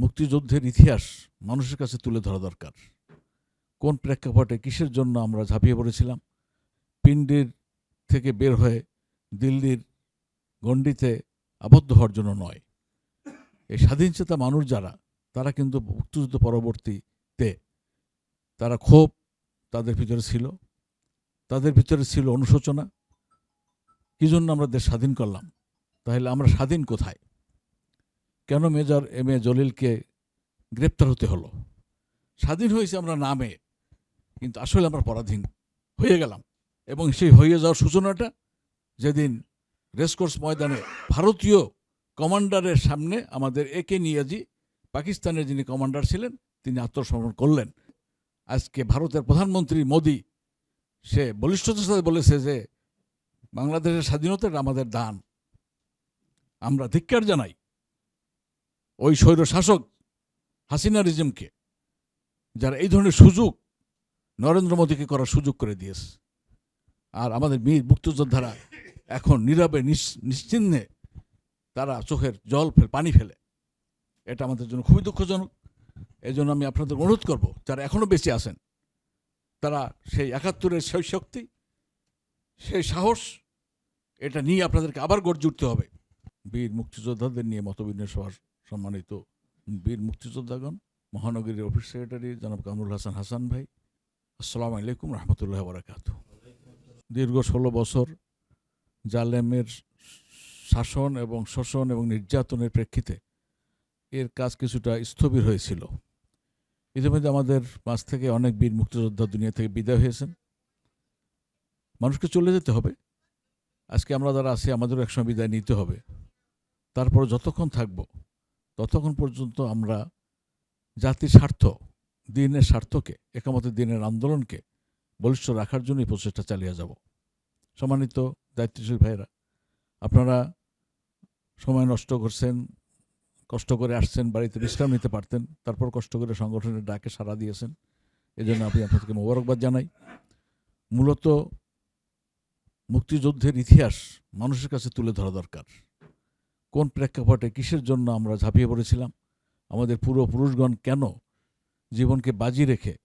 মুক্তিযুদ্ধের ইতিহাস মানুষের কাছে তুলে ধরা দরকার। কোন প্রেক্ষাপটে কিসের জন্য আমরা ঝাঁপিয়ে পড়েছিলাম? পিন্ডির থেকে বের হয়ে দিল্লির গণ্ডিতে আবদ্ধ হওয়ার জন্য নয়। এই স্বাধীনচেতা মানুষ যারা, তারা কিন্তু মুক্তিযুদ্ধ পরবর্তীতে তারা ক্ষোভ তাদের ভিতরে ছিল। তাদের ভিতরে ছিল অনুশোচনা। কী জন্য আমরা দেশ স্বাধীন করলাম? তাহলে আমরা স্বাধীন কোথায়? কেন মেজর এম এ জলিলকে গ্রেপ্তার হতে হলো? স্বাধীন হয়েছে আমরা নামে, কিন্তু আসলে আমরা পরাধীন হয়ে গেলাম। এবং সেই হয়ে যাওয়ার সূচনাটা যেদিন রেসকোর্স ময়দানে ভারতীয় কমান্ডারের সামনে আমাদের একে নিয়াজি, পাকিস্তানের যিনি কমান্ডার ছিলেন, তিনি আত্মসমর্পণ করলেন। আজকে ভারতের প্রধানমন্ত্রী মোদি, সে বলিষ্ঠতার সাথে বলেছে যে, বাংলাদেশের স্বাধীনতা এটা আমাদের দান। আমরা ধিক্কার জানাই। ওই স্বৈর শাসক হাসিনা রিজিমকে, যারা এই ধরনের সুযোগ নরেন্দ্র মোদীকে করার সুযোগ করে দিয়েছে। আর আমাদের বীর মুক্তিযোদ্ধারা এখন নীরবে নিশ্চিহ্নে তারা চোখের জল ফেল, পানি ফেলে। এটা আমাদের জন্য খুবই দুঃখজনক। এই জন্য আমি আপনাদের অনুরোধ করব, যারা এখনও বেঁচে আছেন, তারা সেই একাত্তরের সেই শক্তি, সেই সাহস, এটা নিয়ে আপনাদেরকে আবার গড়ে উঠতে হবে। বীর মুক্তিযোদ্ধাদের নিয়ে মতবিনিময় সভার সম্মানিত বীর মুক্তিযোদ্ধাগণ, মহানগরীর অফিস সেক্রেটারি জনাব কামরুল হাসান হাসান ভাই, আসসালামু আলাইকুম রহমতুল্লাহ বরাকাত দীর্ঘ ষোলো বছর জালেমের শাসন এবং শোষণ এবং নির্যাতনের প্রেক্ষিতে এর কাজ কিছুটা স্থবির হয়েছিল। ইতিমধ্যে আমাদের মাঝ থেকে অনেক বীর মুক্তিযোদ্ধা দুনিয়া থেকে বিদায় হয়েছেন। মানুষকে চলে যেতে হবে। আজকে আমরা যারা আছি, আমাদেরও একসময় বিদায় নিতে হবে। তারপর যতক্ষণ থাকব ততক্ষণ পর্যন্ত আমরা জাতির স্বার্থ, দিনের স্বার্থকে, একামতের দিনের আন্দোলনকে বলিষ্ঠ রাখার জন্যই প্রচেষ্টা চালিয়ে যাব। সম্মানিত দায়িত্বশীল ভাইয়েরা, আপনারা সময় নষ্ট করছেন, কষ্ট করে আসছেন, বাড়িতে বিশ্রাম নিতে পারতেন, তারপর কষ্ট করে সংগঠনের ডাকে সাড়া দিয়েছেন এই জন্য আমি আপনাদেরকে মোবারকবাদ জানাই। মূলত মুক্তিযুদ্ধের ইতিহাস মানুষের কাছে তুলে ধরা দরকার। কোন প্রেক্ষাপটে কিসের জন্য আমরা ঝাঁপিয়ে পড়েছিলাম? আমাদের পূর্বপুরুষগণ কেন জীবনকে বাজি রেখে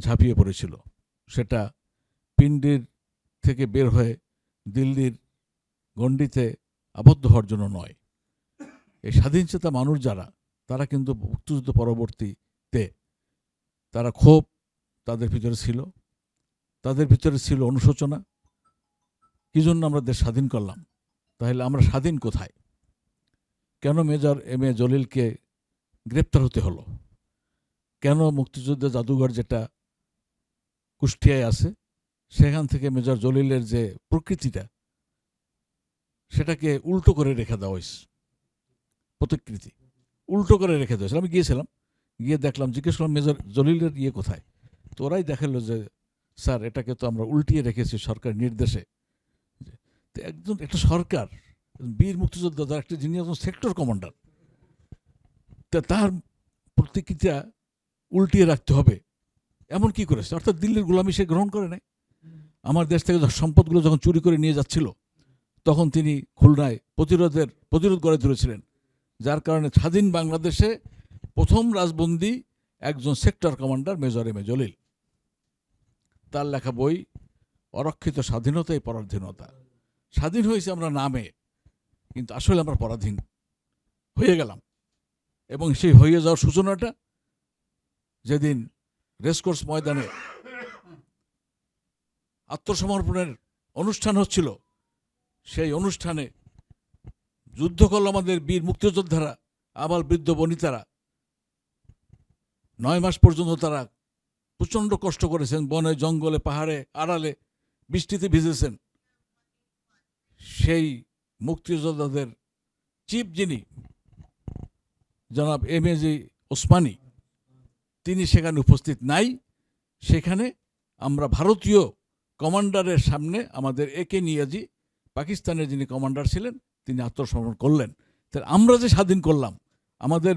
ঝাঁপিয়ে পড়েছিল? সেটা পিন্ডির থেকে বের হয়ে দিল্লির গণ্ডিতে আবদ্ধ হওয়ার জন্য নয়। এই স্বাধীনচেতা মানুষ যারা, তারা কিন্তু মুক্তিযুদ্ধ পরবর্তীতে তারা ক্ষোভ তাদের ভিতরে ছিল। তাদের ভিতরে ছিল অনুশোচনা। কী জন্য আমরা দেশ স্বাধীন করলাম? তাহলে আমরা স্বাধীন কোথায়? কেন মেজর এম এ জলিলকে গ্রেপ্তার হতে হলো? কেন মুক্তিযুদ্ধ জাদুঘর যেটা কুষ্টিয়ায় আছে, সেখান থেকে মেজর জলিলের যে প্রকৃতিটা, সেটাকে উল্টো করে রেখে দেওয়া হয়েছে। প্রতিকৃতি। উল্টো করে রেখে দেওয়া আমি গিয়েছিলাম, গিয়ে দেখলাম, জিজ্ঞেস করলাম, মেজর জলিলের ইয়ে কোথায়? তো ওরাই দেখাল যে, স্যার, এটাকে তো আমরা উল্টিয়ে রেখেছি সরকার নির্দেশে। তো একজন, একটা সরকার বীর মুক্তিযোদ্ধা যার একটা যিনি একজন সেক্টর কমান্ডার তা তার প্রতিকৃতিটা উল্টিয়ে রাখতে হবে। এমন কি করেছে? অর্থাৎ দিল্লির গোলামি সে গ্রহণ করে নাই। আমার দেশ থেকে সম্পদগুলো যখন চুরি করে নিয়ে যাচ্ছিল, তখন তিনি খুলনায় প্রতিরোধের, প্রতিরোধ গড়ে তুলেছিলেন। যার কারণে স্বাধীন বাংলাদেশে প্রথম রাজবন্দী একজন sector commander major M A Jalil. তার লেখা বই, অরক্ষিত স্বাধীনতাই পরাধীনতা। স্বাধীন হয়েছে আমরা নামে। কিন্তু আসলে আমরা পরাধীন। হয়ে গেলাম। এবং সেই হয়ে যাওয়ার সূচনাটা যেদিন রেসকোর্স ময়দানে আত্মসমর্পণের অনুষ্ঠান হচ্ছিল, সেই অনুষ্ঠানে যুদ্ধ করল আমাদের বীর মুক্তিযোদ্ধারা আবার বৃদ্ধ বনিতারা। নয় মাস পর্যন্ত তারা প্রচণ্ড কষ্ট করেছেন, বনে, জঙ্গলে, পাহাড়ে, আড়ালে বৃষ্টিতে ভিজেছেন। সেই মুক্তিযোদ্ধাদের চিফ যিনি, জনাব এম এ জি ওসমানী, তিনি সেখানে উপস্থিত নাই। সেখানে আমরা ভারতীয় কমান্ডারের সামনে আমাদের একে নিয়াজি, পাকিস্তানের যিনি কমান্ডার ছিলেন, তিনি আত্মসমর্পণ করলেন। তাহলে আমরা যে স্বাধীন করলাম, আমাদের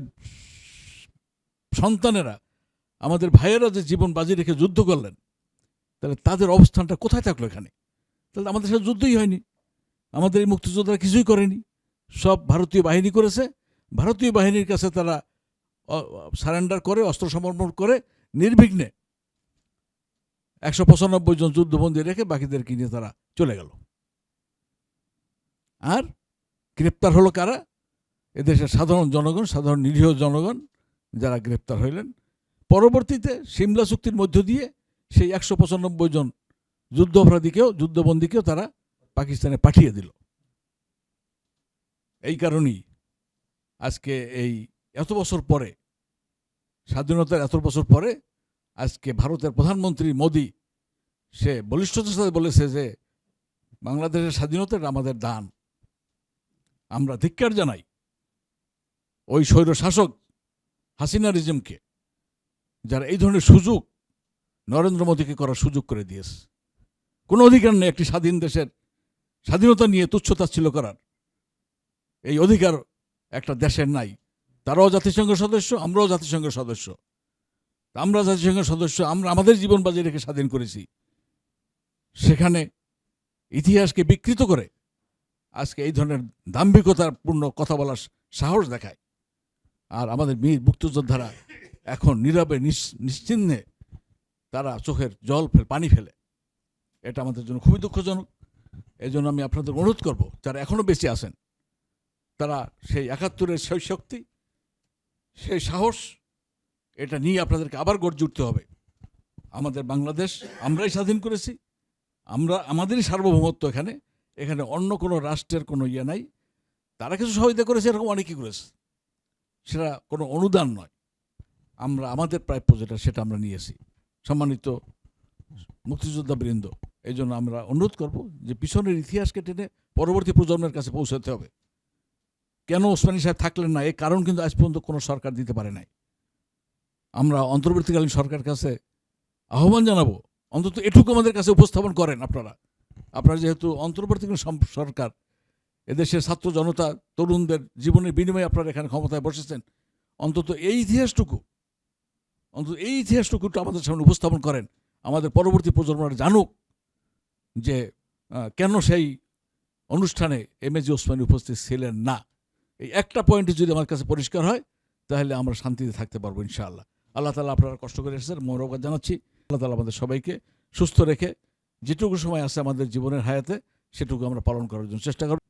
সন্তানেরা, আমাদের ভাইয়েরা যে জীবন বাজি রেখে যুদ্ধ করলেন, তাহলে তাদের অবস্থানটা কোথায় থাকল এখানে? তাহলে আমাদের সাথে যুদ্ধই হয়নি। আমাদের এই মুক্তিযোদ্ধারা কিছুই করেনি। সব ভারতীয় বাহিনী করেছে। ভারতীয় বাহিনীর কাছে তারা সারেন্ডার করে, অস্ত্র সমর্পণ করে, নির্বিঘ্নে একশো পঁচানব্বই জন যুদ্ধবন্দী রেখে বাকিদেরকে নিয়ে তারা চলে গেল। আর গ্রেপ্তার হলো কারা? এদেশের সাধারণ জনগণ, সাধারণ নিরীহ জনগণ যারা গ্রেপ্তার হইলেন। পরবর্তীতে সিমলা চুক্তির মধ্য দিয়ে সেই একশো পঁচানব্বই জন যুদ্ধ অপরাধীকেও যুদ্ধবন্দীকেও তারা পাকিস্তানে পাঠিয়ে দিল। এই কারণেই আজকে এই এত বছর পরে, স্বাধীনতার এত বছর পরে আজকে ভারতের প্রধানমন্ত্রী মোদি, সে বলিষ্ঠতার সাথে বলেছে যে, বাংলাদেশের স্বাধীনতা আমাদের দান। আমরা ধিক্কার জানাই ওই স্বৈর শাসক হাসিনা রিজিমকে, যারা এই ধরনের সুযোগ নরেন্দ্র মোদীকে করার সুযোগ করে দিয়েছে। কোনো অধিকার নেই একটি স্বাধীন দেশের স্বাধীনতা নিয়ে তুচ্ছতা ছিল করার। এই অধিকার একটা দেশের নাই। তারাও জাতিসংঘের সদস্য, আমরাও জাতিসংঘের সদস্য। আমরা জাতিসংঘের সদস্য, আমরা আমাদের জীবন বাজি রেখে স্বাধীন করেছি। সেখানে ইতিহাসকে বিকৃত করে আজকে এই ধরনের দাম্ভিকতার পূর্ণ কথা বলার সাহস দেখায়। আর আমাদের বীর মুক্তিযোদ্ধারা এখন নীরবে নিশ্চিহ্নে তারা চোখের জল ফেল, পানি ফেলে। এটা আমাদের জন্য খুবই দুঃখজনক। এই জন্য আমি আপনাদের অনুরোধ করব, যারা এখনও বেঁচে আছেন, তারা সেই একাত্তরের সেই শক্তি, সেই সাহস, এটা নিয়ে আপনাদেরকে আবার গড়ে উঠতে হবে। আমাদের বাংলাদেশ আমরাই স্বাধীন করেছি, আমরা, আমাদেরই সার্বভৌমত্ব এখানে এখানে অন্য কোনো রাষ্ট্রের কোনো ইয়ে নাই। তারা কিছু সহযোগিতা করেছে, এরকম অনেকেই করেছে। সেটা কোনো অনুদান নয়। আমরা, আমাদের প্রাপ্য যেটা, সেটা আমরা নিয়েছি। সম্মানিত মুক্তিযোদ্ধা বৃন্দ এই জন্য আমরা অনুরোধ করব যে পিছনের ইতিহাসকে টেনে পরবর্তী প্রজন্মের কাছে পৌঁছাতে হবে। কেন ওসমানী সাহেব থাকলেন না? এই কারণ কিন্তু আজ পর্যন্ত কোনো সরকার দিতে পারে নাই। আমরা অন্তর্বর্তীকালীন সরকার কাছে আহ্বান জানাব। অন্তত এটুকু আমাদের কাছে উপস্থাপন করেন আপনারা। আপনারা যেহেতু অন্তর্বর্তীকালীন সরকার, এদেশের ছাত্র জনতা, তরুণদের জীবনের বিনিময়ে আপনারা এখানে ক্ষমতায় বসেছেন, অন্তত এই ইতিহাসটুকু, অন্তত এই ইতিহাসটুকু আমাদের সামনে উপস্থাপন করেন। আমাদের পরবর্তী প্রজন্মরা জানুক। যে কেন সেই অনুষ্ঠানে এম এ জি ওসমানী উপস্থিত ছিলেন না? এই একটা পয়েন্টে যদি আমার কাছে পরিষ্কার হয়, তাহলে আমরা শান্তিতে থাকতে পারব ইনশাআল্লাহ। আল্লাহ তালা আপনারা কষ্ট করে এসেছেন মনোরোগা জানাচ্ছি। আল্লাহ তালা আমাদের সবাইকে সুস্থ রেখে যেটুকু সময় আছে আমাদের জীবনের হায়াতে, সেটুকু আমরা পালন করার জন্য চেষ্টা করব।